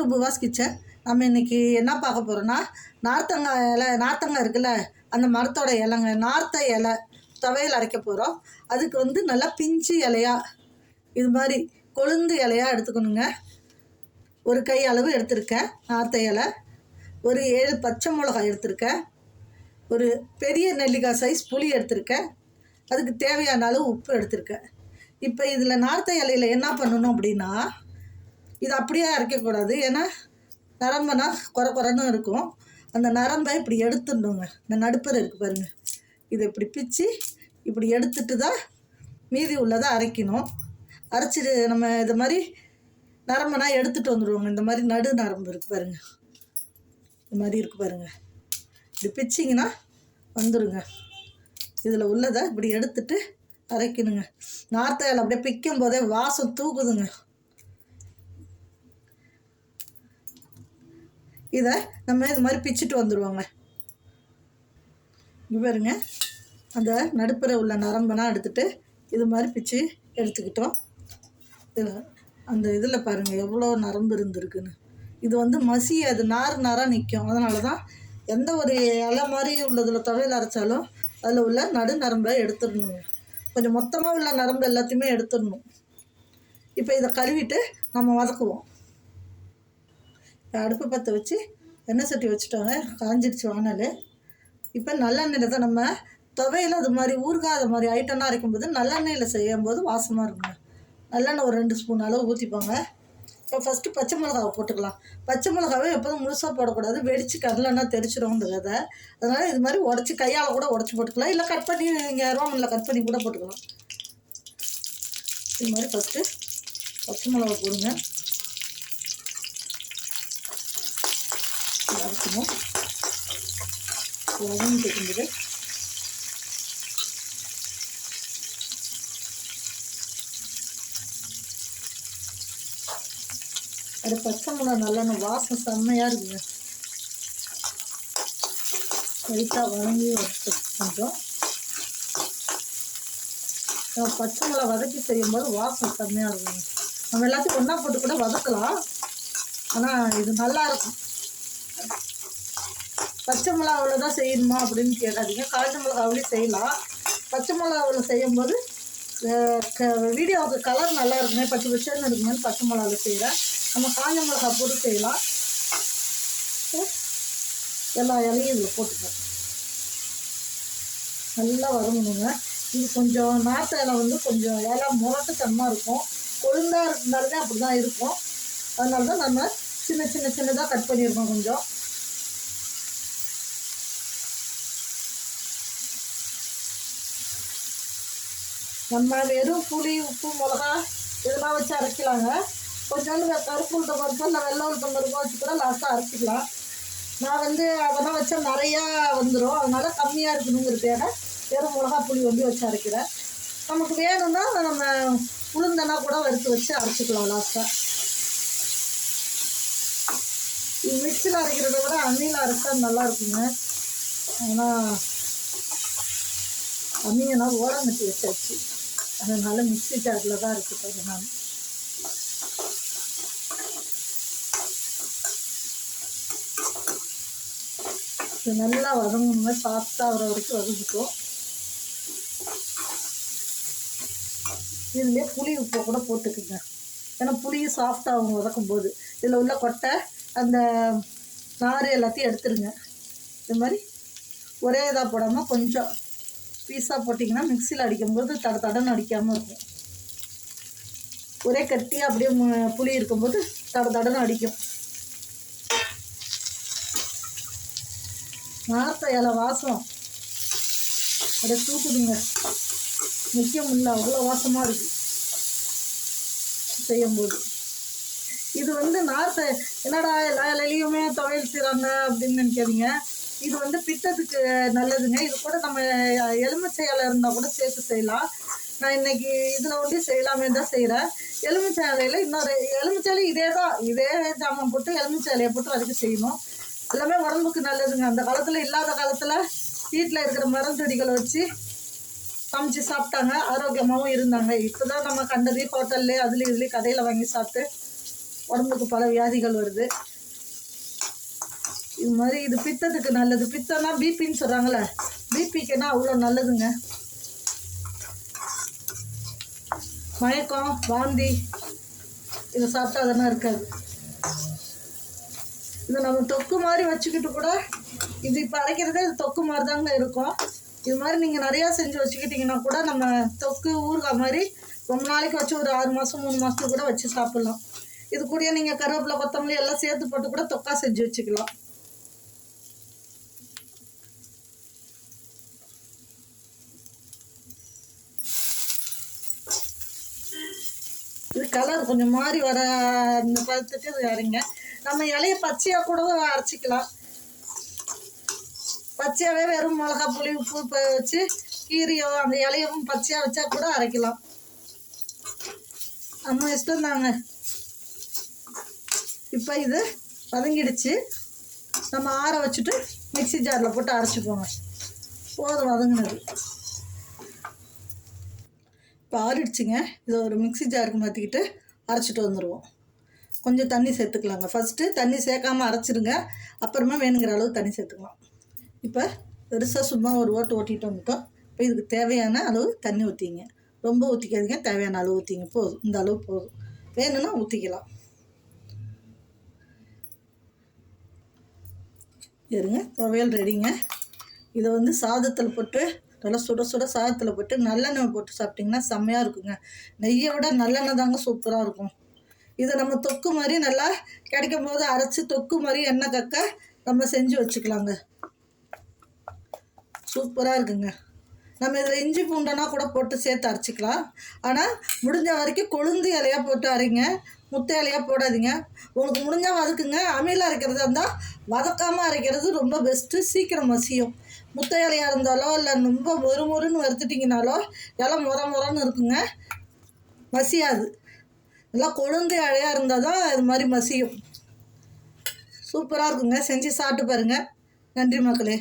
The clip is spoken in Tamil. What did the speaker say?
புவாஸ் கிச்சன் நம்ம இன்னைக்கு என்ன பார்க்க போகிறோன்னா நார்த்தங்காய் இலை நார்த்தங்காய் இருக்குல்ல அந்த மரத்தோட இலைங்க நார்த்த இலை துவையல் அரைக்க போகிறோம் அதுக்கு வந்து நல்லா பிஞ்சு இலையா இது மாதிரி கொழுந்து இலையாக எடுத்துக்கணுங்க. ஒரு கை அளவு எடுத்திருக்கேன் நார்த்த இலை. ஒரு ஏழு பச்சை மிளகாய் எடுத்திருக்கேன். ஒரு பெரிய நெல்லிக்காய் சைஸ் புளி எடுத்திருக்கேன். அதுக்கு தேவையான அளவு உப்பு எடுத்திருக்கேன். இப்போ இதில் நார்த்த இலையில் என்ன பண்ணணும் அப்படின்னா இது அப்படியே அரைக்கக்கூடாது. ஏன்னா நரம்புனா குறை குறைன்னு இருக்கும். அந்த நரம்பை இப்படி எடுத்துடணுங்க. இந்த நடுப்பர் இருக்குது பாருங்கள் இதை இப்படி பிச்சு இப்படி எடுத்துட்டு தான் மீதி உள்ளதை அரைக்கணும். அரைச்சிட்டு நம்ம இது மாதிரி நரம்புனா எடுத்துகிட்டு வந்துடுவோங்க இந்த மாதிரி நடு நரம்பு இருக்குது பாருங்கள் இந்த மாதிரி இருக்குது பாருங்கள் இப்படி பிச்சிங்கன்னா வந்துடுங்க இதில் உள்ளதை இப்படி எடுத்துட்டு அரைக்கணுங்க. நார்த்தையில் அப்படியே பிக்கும் போதே வாசம் தூக்குதுங்க. இதை நம்ம இது மாதிரி பிச்சுட்டு வந்துடுவோங்க இவருங்க பாருங்க. அந்த நடுப்புற உள்ள நரம்பெல்லாம் எடுத்துகிட்டு இது மாதிரி பிச்சு எடுத்துக்கிட்டோம். இதில் அந்த இதில் பாருங்கள் எவ்வளோ நரம்பு இருந்திருக்குன்னு. இது வந்து மசி அது நார் நாராக நிற்கும் அதனால தான் எந்த ஒரு இலை மாதிரி உள்ளதில் துவையல் அரைச்சாலும் அதில் உள்ள நடு நரம்பை எடுத்துடணுங்க. கொஞ்சம் மொத்தமாக உள்ள நரம்பு எல்லாத்தையுமே எடுத்துடணும். இப்போ இதை கழுவிட்டு நம்ம வதக்குவோம். அடுப்பு பற்ற வச்சு எண்ணெய் சட்டி வச்சுட்டோங்க காஞ்சிடுச்சு வானல். இப்போ நல்லெண்ணெயில் தான் நம்ம துவையில் அது மாதிரி ஊறுகாய் அது மாதிரி ஐட்டம்லாம் அரைக்கும்போது நல்லெண்ணெயில் செய்யும்போது வாசமாக இருக்குங்க. நல்லெண்ணெய் ஒரு ரெண்டு ஸ்பூன் அளவு ஊற்றிப்பாங்க இப்போ ஃபஸ்ட்டு பச்சை மிளகாவை போட்டுக்கலாம். பச்சை மிளகாவே எப்போதும் முழுசாக போடக்கூடாது. வெடித்து கடலைன்னா தெரிச்சிடும் இந்த விதை அதனால் இது மாதிரி உடச்சி கையால் கூட உடச்சி போட்டுக்கலாம். இல்லை கட் பண்ணி இங்கே ரோமனில் கட் பண்ணி கூட போட்டுக்கலாம். இது மாதிரி ஃபஸ்ட்டு பச்சை மிளகா போடுங்க. வதக்கணும் வதங்கிட்டு தெரிஞ்சது. அது பச்சை மிளகா நல்லா வாசம் செம்மையாக இருக்குங்க. லைட்டாக வதங்கி கொஞ்சம். நம்ம பச்சை மிளகா வதக்கி செய்யும் போது வாசம் செம்மையாக இருக்குங்க. நம்ம எல்லாத்தையும் ஒன்றா போட்டு கூட வதக்கலாம். ஆனால் இது நல்லா இருக்கும். பச்சை மிளகாவில் தான் செய்யணுமா அப்படின்னு கேட்காதீங்க காய்ச்ச மிளகாவிலையும் செய்யலாம். பச்சை மிளகாவில் செய்யும்போது க வீடியோவுக்கு கலர் நல்லா இருக்குமே பச்சை பச்சைன்னு இருக்குமே பச்சை மிளகாவில் செய்கிறேன் நம்ம காஞ்ச மிளகா போட்டு செய்யலாம். எல்லா இலையும் இதில் போட்டுப்போம். நல்லா வரணுங்க இது கொஞ்சம் நாட்டு இலை வந்து கொஞ்சம் இலை முரட்டுத்தனமாக இருக்கும். கொழுந்தாக இருந்தாலுமே அப்படி தான் இருக்கும். அதனால தான் நம்ம சின்ன சின்ன சின்னதாக கட் பண்ணியிருக்கோம் கொஞ்சம். நம்ம வெறும் புளி உப்பு மிளகா இதெல்லாம் வச்சு அரைக்கலாங்க. கொஞ்சோண்டு கருப்பு உளுத்தம் பருப்பு இல்லை வெள்ளை உளுத்தம் பருப்பு வச்சு கூட லாஸ்ட்டாக அரைச்சிக்கலாம். நான் வந்து அதெல்லாம் வச்சா நிறையா வந்துடும் அதனால் கம்மியாக இருக்கணுங்கிறதுக்காக வெறும் மிளகா புளி வந்து வச்சு அரைக்கிறேன். நமக்கு வேணும்னா நம்ம உளுந்தனா கூட வறுத்து வச்சு அரைச்சிக்கலாம் லாஸ்ட்டாக இது மிக்சியில் அரைக்கிறத விட அம்மியில் அரைச்சா நல்லா இருக்குங்க. ஆனால் அம்மிங்கன்னா ஓடங்கட்டி வச்சாச்சு. அதனால மிக்ஸி ஜாரில் தான் இருக்குது நான் இது நல்லா வதங்கணுங்க சாஃப்டாக வர வரைக்கும் வதங்கிக்கும் இதுலேயே புளி உப்பை கூட போட்டுக்குங்க. ஏன்னா புளியும் சாஃப்டாகும் வதக்கும் போது இதில் உள்ள கொட்டை அந்த நார் எல்லாத்தையும் எடுத்துருங்க. இது மாதிரி ஒரே இதாக போடாமல் கொஞ்சம் பீஸாக போட்டிங்கன்னா மிக்சியில் அடிக்கும்போது தட தடன்னு அடிக்காமல் இருக்கும். ஒரே கட்டியாக அப்படியே மு- புளி இருக்கும்போது தட தடன்னு அடிக்கும். நார்த்த இலை வாசம். அப்படியே தூக்குதுங்க. நிற்க முடியல அவ்வளோ வாசமாக இருக்குது செய்யும்போது. இது வந்து நார்த்த என்னடா எல்லா இலையிலையுமே துவையல் செய்கிறாங்க அப்படின்னு நினைக்காதீங்க. இது வந்து பித்தத்துக்கு நல்லதுங்க. இது கூட நம்ம எலுமிச்சை இலை இருந்தால் கூட சேர்த்து செய்யலாம். நான் இன்னைக்கு இதில் வந்து செய்யலாமே தான் செய்கிறேன் எலுமிச்சை இலையில் இன்னொரு எலுமிச்சை இலை இதே தான். இதே ஜாமான் போட்டு எலுமிச்சை இலையை போட்டு வதக்கி செய்யணும். எல்லாமே உடம்புக்கு நல்லதுங்க. அந்த காலத்தில் இல்லாத காலத்தில் வீட்டில் இருக்கிற மரம் செடிகளை வச்சு சமைச்சு சாப்பிட்டாங்க. ஆரோக்கியமாகவும் இருந்தாங்க. இப்போ தான் நம்ம கண்டது ஹோட்டல்லே அதுலேயும் இதுலேயும் கடையில் வாங்கி சாப்பிட்டு உடம்புக்கு பல வியாதிகள் வருது. இது மாதிரி இது பித்தத்துக்கு நல்லது. பித்தம்னா பிபின்னு சொல்கிறாங்களே பிபிக்குன்னா அவ்வளோ நல்லதுங்க. மயக்கம் வாந்தி இதை சாப்பிட்டா அதெல்லாம் இருக்காது. இதை நம்ம தொக்கு மாதிரி வச்சுக்கிட்டு கூட இது இப்போ அரைக்கிறதே இது தொக்கு மாதிரி தாங்க இருக்கும். இது மாதிரி நீங்கள் நிறையா செஞ்சு வச்சுக்கிட்டிங்கன்னா கூட நம்ம தொக்கு ஊறுகாய் மாதிரி ரொம்ப நாளைக்கு வச்சு ஒரு ஆறு மாதம் மூணு மாதத்துக்கு கூட வச்சு சாப்பிட்லாம். இது கூடயே நீங்கள் கருவேப்பிலை கொத்தமல்லி எல்லாம் சேர்த்து போட்டு கூட தொக்கா செஞ்சு வச்சுக்கலாம். கலர் கொஞ்சம் மாறி வர பார்த்துட்டு வரீங்க இது நம்ம இலைய பச்சையாக கூட அரைச்சிக்கலாம். பச்சையாகவே வெறும் மிளகா புளி உப்பு வச்சு கீரையோ அந்த இலையவும் பச்சையாக வச்சா கூட அரைக்கலாம். நம்ம இஷ்டம் தாங்க. இப்போ இது வதங்கிடுச்சு. நம்ம ஆற வச்சுட்டு மிக்ஸி ஜாரில் போட்டு அரைச்சிப்போங்க போதும் வதங்கினது. இப்போ ஆறிடுச்சுங்க இதை ஒரு மிக்ஸி ஜாருக்கு மாற்றிக்கிட்டு அரைச்சிட்டு வந்துடுவோம் கொஞ்சம் தண்ணி சேர்த்துக்கலாங்க. ஃபஸ்ட்டு தண்ணி சேர்க்காமல் அரைச்சிருங்க. அப்புறமா வேணுங்கிற அளவு தண்ணி சேர்த்துக்கலாம். இப்போ பெருசாக சும்மா ஒரு ஓட்டு ஓட்டிகிட்டு வந்துட்டோம். இப்போ இதுக்கு தேவையான அளவு தண்ணி ஊற்றிங்க ரொம்ப ஊற்றிக்காதீங்க தேவையான அளவு ஊற்றிங்க போதும். இந்த அளவு போதும். வேணும்னா ஊற்றிக்கலாம் இருங்க. துவையல் ரெடிங்க இதை வந்து சாதத்தில் போட்டு நல்லா சுட சுட சாதத்தில் போட்டு நல்லெண்ணெய் போட்டு சாப்பிட்டிங்கன்னா செம்மையாக இருக்குங்க. நெய்யை விட நல்லெண்ணெய் தாங்க சூப்பராக இருக்கும். இதை நம்ம தொக்கு மாதிரி நல்லா கிடைக்கும் போது அரைச்சி தொக்கு மாதிரி எண்ணெய் கக்க நம்ம செஞ்சு வச்சுக்கலாங்க. சூப்பராக இருக்குங்க. நம்ம இதில் இஞ்சி பூண்டனா கூட போட்டு சேர்த்து அரைச்சிக்கலாம். ஆனால் முடிஞ்ச வரைக்கும் கொழுந்து இலையாக போட்டு அரைங்க. முத்த இலையாக போடாதீங்க. உங்களுக்கு முடிஞ்சால் வதக்குங்க. அம்மியில் அரைக்கிறதா இருந்தால் வதக்காமல் அரைக்கிறது ரொம்ப பெஸ்ட்டு சீக்கிரம் மசியும். முத்த இலையாக இருந்தாலோ இல்லை ரொம்ப மொறு மொறுன்னு வறுத்துட்டிங்கனாலோ இலை முற முறன்னு இருக்குங்க. மசியாது. நல்லா கொழுந்து இலையாக இருந்தால் தான் இது மாதிரி மசியும். சூப்பராக இருக்குங்க. செஞ்சு சாப்பிட்டு பாருங்கள் நன்றி மக்களே.